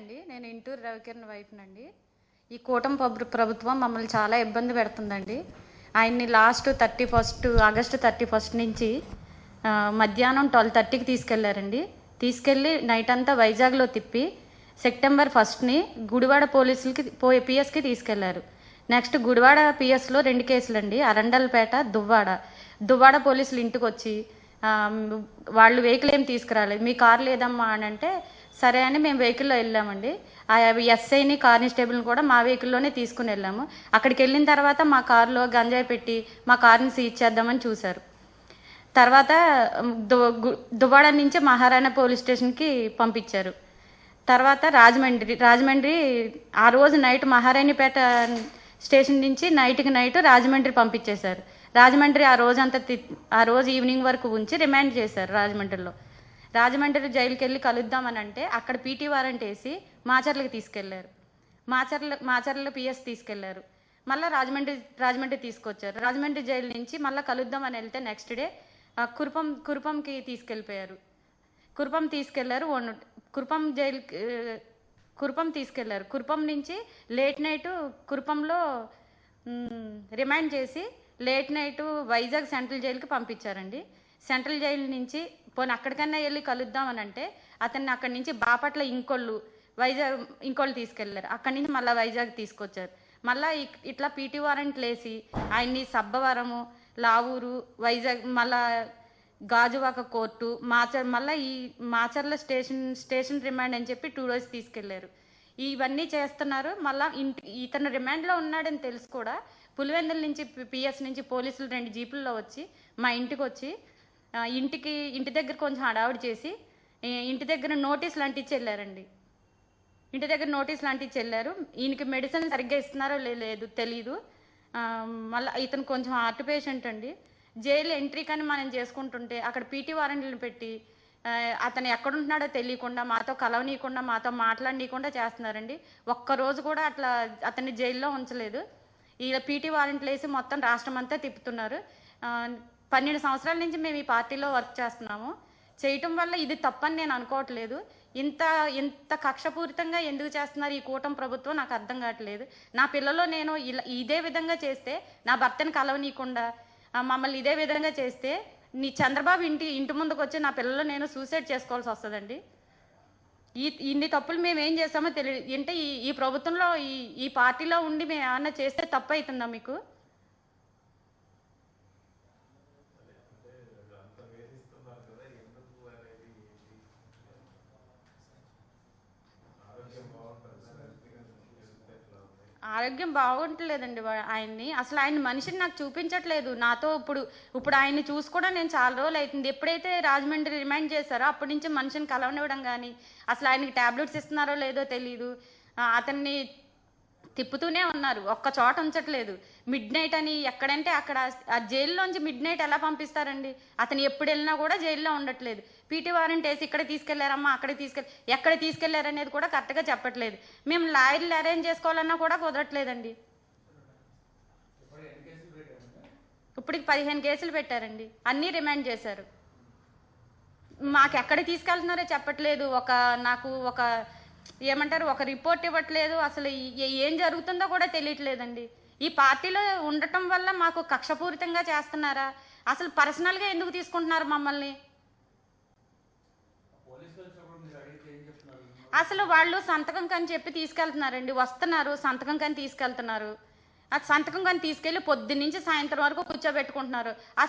అండి. నేను ఇంటూరు రవికిరణ్ వైఫ్నండి. ఈ కూటమి ప్రభుత్వం మమ్మల్ని చాలా ఇబ్బంది పెడుతుందండి. ఆయన్ని last thirty first August thirty first నుంచి మధ్యాహ్నం ట్వెల్వ్ థర్టీకి తీసుకెళ్ళారండి. తీసుకెళ్ళి నైట్ అంతా వైజాగ్లో తిప్పి సెప్టెంబర్ ఫస్ట్ని గుడివాడ పోలీసులకి పో పిఎస్కి తీసుకెళ్ళారు. నెక్స్ట్ గుడివాడ పిఎస్లో రెండు కేసులు అండి అరండల్పేట దువ్వాడ. దువ్వాడ పోలీసులు ఇంటికి వచ్చి వాళ్ళు వెహికల్ ఏం తీసుకురాలేదు. మీ కార్ లేదమ్మా అని అంటే సరే అని మేము వెహికల్లో వెళ్ళామండి. ఆ ఎస్ఐని కానిస్టేబుల్ని కూడా మా వెహికల్లోనే తీసుకుని వెళ్ళాము. అక్కడికి వెళ్ళిన తర్వాత మా కారులో గంజాయి పెట్టి మా కార్ని సీజ్ చేద్దామని చూశారు. తర్వాత దు- దువ్వాడ నుంచి మహారాణా పోలీస్ స్టేషన్కి పంపించారు. తర్వాత రాజమండ్రి రాజమండ్రి ఆ రోజు నైట్ మహారాణిపేట స్టేషన్ నుంచి నైట్కి నైట్ రాజమండ్రి పంపించేశారు. రాజమండ్రి ఆ రోజంతా తి- ఆ రోజు ఈవినింగ్ వరకు ఉంచి రిమాండ్ చేశారు రాజమండ్రిలో. రాజమండ్రి జైలుకి వెళ్ళి కలుద్దామని అంటే అక్కడ పీటీ వారెంట్ వేసి మాచర్లకు తీసుకెళ్ళారు. మాచర్ల మాచర్ల పిఎస్ తీసుకెళ్ళారు. మళ్ళీ రాజమండ్రి రాజమండ్రి తీసుకొచ్చారు. రాజమండ్రి జైలు నుంచి మళ్ళీ కలుద్దామని వెళ్తే నెక్స్ట్ డే కురుపం కురుపంకి తీసుకెళ్ళిపోయారు. కురుపం తీసుకెళ్ళారు వన్ కురుపం జైలు కురుపం తీసుకెళ్ళారు. కురుపం నుంచి లేట్ నైట్ కురుపంలో రిమైండ్ చేసి లేట్ నైట్ వైజాగ్ సెంట్రల్ జైలుకి పంపించారండి. సెంట్రల్ జైలు నుంచి పోనీ అక్కడికన్నా వెళ్ళి కలుద్దామని అంటే అతన్ని అక్కడి నుంచి బాపట్ల ఇంకోళ్ళు వైజాగ్ ఇంకోళ్ళు తీసుకెళ్ళారు అక్కడి నుంచి మళ్ళీ వైజాగ్ తీసుకొచ్చారు. మళ్ళీ ఇట్లా పీటీ వారెంట్లు వేసి ఆయన్ని సబ్బవరము లావూరు వైజాగ్ మళ్ళా గాజువాక కోర్టు మాచర్ మళ్ళీ ఈ మాచర్ల స్టేషన్ స్టేషన్ రిమాండ్ అని చెప్పి టూ డేస్ తీసుకెళ్ళారు ఇవన్నీ చేస్తున్నారు. మళ్ళీ ఇంటి ఇతను రిమాండ్లో ఉన్నాడని తెలుసు కూడా పులివెందుల నుంచి పిఎస్ నుంచి పోలీసులు రెండు జీపుల్లో వచ్చి మా ఇంటికి వచ్చి ఇంటికి ఇంటి దగ్గర కొంచెం హడావుడి చేసి ఇంటి దగ్గర నోటీస్ అంటించి వెళ్ళారండి ఇంటి దగ్గర నోటీస్ లాంటి వెళ్ళారు ఈయనకి మెడిసిన్ సరిగ్గా ఇస్తున్నారో లే- లేదు తెలీదు. మళ్ళీ ఇతను కొంచెం హార్ట్ పేషెంట్ అండి. జైలు ఎంట్రీ కానీ మనం చేసుకుంటుంటే అక్కడ పీటీ వారెంట్లను పెట్టి అతను ఎక్కడుంటున్నాడో తెలియకుండా మాతో కలవనీయకుండా మాతో మాట్లాడనీయకుండా చేస్తున్నారండి. ఒక్కరోజు కూడా అట్లా అతన్ని జైల్లో ఉంచలేదు. ఇలా పీటీ వారెంట్లు వేసి మొత్తం రాష్ట్రం అంతా తిప్పుతున్నారు పన్నెండు సంవత్సరాల నుంచి మేము ఈ పార్టీలో వర్క్ చేస్తున్నాము. చేయటం వల్ల ఇది తప్పని నేను అనుకోవట్లేదు. ఇంత ఇంత కక్షపూరితంగా ఎందుకు చేస్తున్నారు ఈ కూటమి ప్రభుత్వం నాకు అర్థం కావట్లేదు. నా పిల్లలో నేను ఇలా ఇదే విధంగా చేస్తే నా భర్తను కలవనీయకుండా మమ్మల్ని ఇదే విధంగా చేస్తే నీ చంద్రబాబు ఇంటి ఇంటి ముందుకు వచ్చి నా పిల్లలు నేను సూసైడ్ చేసుకోవాల్సి వస్తుందండి. ఈ ఇన్ని తప్పులు మేము ఏం చేస్తామో తెలియదు. అంటే ఈ ఈ ప్రభుత్వంలో ఈ ఈ పార్టీలో ఉండి మేము ఏమన్నా చేస్తే తప్పు అవుతుందా మీకు? ఆరోగ్యం బాగుంటలేదండి ఆయన్ని. అసలు ఆయన మనిషిని నాకు చూపించట్లేదు. నాతో ఇప్పుడు ఇప్పుడు ఆయన్ని చూసి కూడా నేను చాలా రోజులు అవుతుంది ఎప్పుడైతే రాజమండ్రి రిమైండ్ చేశారో అప్పటి నుంచి మనిషిని కలవనివ్వడం కానీ అసలు ఆయనకి టాబ్లెట్స్ ఇస్తున్నారో లేదో తెలియదు అతన్ని తిప్పుతూనే ఉన్నారు. ఒక్క చోట ఉంచట్లేదు. మిడ్ నైట్ అని ఎక్కడంటే అక్కడ ఆ జైల్లోంచి మిడ్ నైట్ ఎలా పంపిస్తారండి? అతను ఎప్పుడు వెళ్ళినా కూడా జైల్లో ఉండట్లేదు. పీటీ వారెంట్ వేసి ఇక్కడ తీసుకెళ్ళారమ్మా అక్కడ తీసుకెళ్ళి ఎక్కడ తీసుకెళ్ళారనేది కూడా కరెక్ట్గా చెప్పట్లేదు. మేము లాయర్లు అరేంజ్ చేసుకోవాలన్నా కూడా కుదరట్లేదండి. ఇప్పటికి పదిహేను కేసులు పెట్టారండి. అన్నీ రిమాండ్ చేశారు. మాకు ఎక్కడ తీసుకెళ్తున్నారో చెప్పట్లేదు. ఒక నాకు ఒక ఏమంటారు ఒక రిపోర్ట్ ఇవ్వట్లేదు అసలు ఏం జరుగుతుందో కూడా తెలియట్లేదండి. ఈ పార్టీలో ఉండటం వల్ల మాకు కక్షపూరితంగా చేస్తున్నారా? అసలు పర్సనల్గా ఎందుకు తీసుకుంటున్నారు మమ్మల్ని? అసలు వాళ్ళు సంతకం కని చెప్పి తీసుకెళ్తున్నారండి. వస్తున్నారు సంతకం కని తీసుకెళ్తున్నారు. సంతకం కానీ తీసుకెళ్ళి పొద్దున్నుంచి సాయంత్రం వరకు కూర్చోబెట్టుకుంటున్నారు.